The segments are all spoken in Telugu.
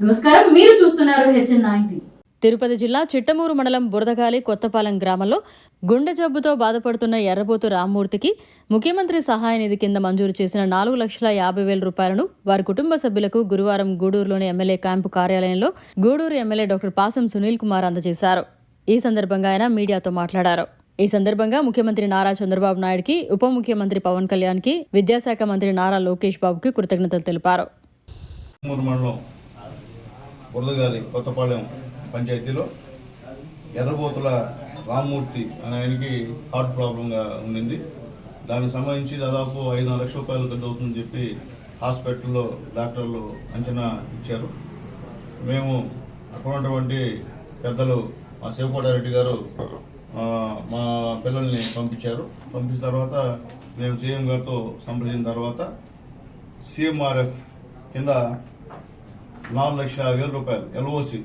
నమస్కారం మీరు చూస్తున్నారు హెచ్ఎన్ నైన్టీ తిరుపతి జిల్లా చిట్టమూరు మండలం బురదగాలి కొత్తపాలెం గ్రామంలో గుండె జబ్బుతో బాధపడుతున్న ఎర్రబోతు రామ్మూర్తికి ముఖ్యమంత్రి సహాయ నిధి కింద మంజూరు చేసిన నాలుగు లక్షల యాభై వేల రూపాయలను వారి కుటుంబ సభ్యులకు గురువారం గూడూరులోని ఎమ్మెల్యే క్యాంపు కార్యాలయంలో గూడూరు ఎమ్మెల్యే డాక్టర్ పాసం సునీల్ కుమార్ అందజేశారు. ఈ సందర్భంగా ఆయన మీడియాతో మాట్లాడారు. ఈ సందర్భంగా ముఖ్యమంత్రి నారా చంద్రబాబు నాయుడుకి ఉప ముఖ్యమంత్రి పవన్ కళ్యాణ్కి విద్యాశాఖ మంత్రి నారా లోకేష్ బాబుకి కృతజ్ఞతలు తెలిపారు. బురదగాలి కొత్తపాలెం పంచాయతీలో ఎర్రబోతుల రామ్మూర్తి అనే ఆయనకి హార్ట్ ప్రాబ్లంగా ఉండింది. దానికి సంబంధించి దాదాపు ఐదున్నర లక్షల రూపాయలు ఖర్చు అవుతుందని చెప్పి హాస్పిటల్లో డాక్టర్లు అంచనా ఇచ్చారు. మేము అక్కడ ఉన్నటువంటి పెద్దలు మా శివకోటారెడ్డి గారు మా పిల్లల్ని పంపించారు. పంపించిన తర్వాత మేము సీఎం గారితో సంప్రదించిన తర్వాత సీఎంఆర్ఎఫ్ కింద నాలుగు లక్షల యాభై వేల రూపాయలు. ఎల్ఓసి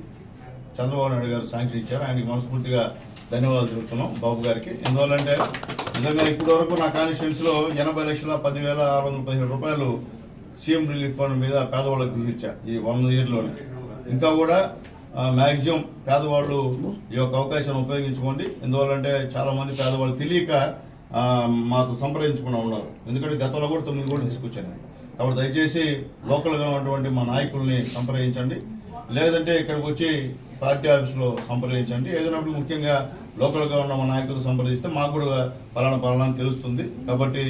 చంద్రబాబు నాయుడు గారు శాంక్షన్ ఇచ్చారు. ఆయనకి మనస్ఫూర్తిగా ధన్యవాదాలు తెలుపుతున్నాం బాబు గారికి. ఎందువల్లంటే నిజంగా ఇప్పటి వరకు నా కాన్స్టిట్యున్సీలో ఎనభై లక్షల పదివేల ఆరు వందల పదిహేడు రూపాయలు సీఎం రిలీఫ్ ఫండ్ మీద పేదవాళ్ళకి తీసిచ్చా ఈ వన్ ఇయర్లోనే. ఇంకా కూడా మ్యాక్సిమం పేదవాళ్ళు ఈ యొక్క అవకాశాన్ని ఉపయోగించుకోండి. ఎందువల్లంటే చాలామంది పేదవాళ్ళు తెలియక మాతో సంప్రదించకుండా ఉన్నారు. ఎందుకంటే గతంలో కూడా తొమ్మిది కూడా తీసుకొచ్చాను కాబట్టి దయచేసి లోకల్గా ఉన్నటువంటి మా నాయకుల్ని సంప్రదించండి. లేదంటే ఇక్కడికి వచ్చి పార్టీ ఆఫీస్లో సంప్రదించండి. ఏదైనప్పుడు ముఖ్యంగా లోకల్గా ఉన్న మా నాయకులు సంప్రదిస్తే మాకు కూడా పలానా పలానా అని తెలుస్తుంది. కాబట్టి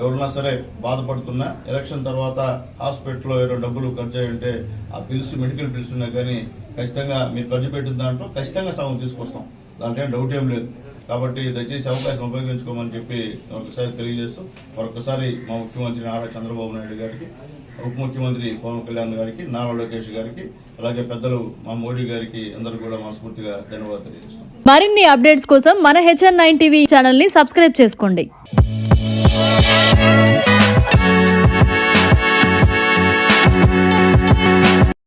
ఎవరున్నా సరే బాధపడుతున్నా ఎలక్షన్ తర్వాత హాస్పిటల్లో ఏదో డబ్బులు ఖర్చు అయ్యి ఉంటే ఆ బిల్స్ మెడికల్ బిల్స్ ఉన్నా కానీ ఖచ్చితంగా మీరు ఖర్చు పెట్టిన దాంట్లో ఖచ్చితంగా సగం తీసుకొస్తాం. దాంట్లో డౌట్ ఏం లేదు. కాబట్టి దయచేసి అవకాశం ఉపయోగించుకోమని చెప్పి ఒకసారి తెలియజేస్తూ మరొకసారి మా ముఖ్యమంత్రి నారా చంద్రబాబు నాయుడు గారికి ఉప ముఖ్యమంత్రి పవన్ కళ్యాణ్ గారికి నారా లోకేష్ గారికి అలాగే పెద్దలు మా మోడీ గారికి అందరూ కూడా మనస్ఫూర్తిగా ధన్యవాదాలు తెలియజేస్తాం మరిన్ని అప్డేట్స్ కోసం మన హెచ్ఎన్ నైన్ టీవీ ఛానల్ని సబ్స్క్రైబ్ చేసుకోండి.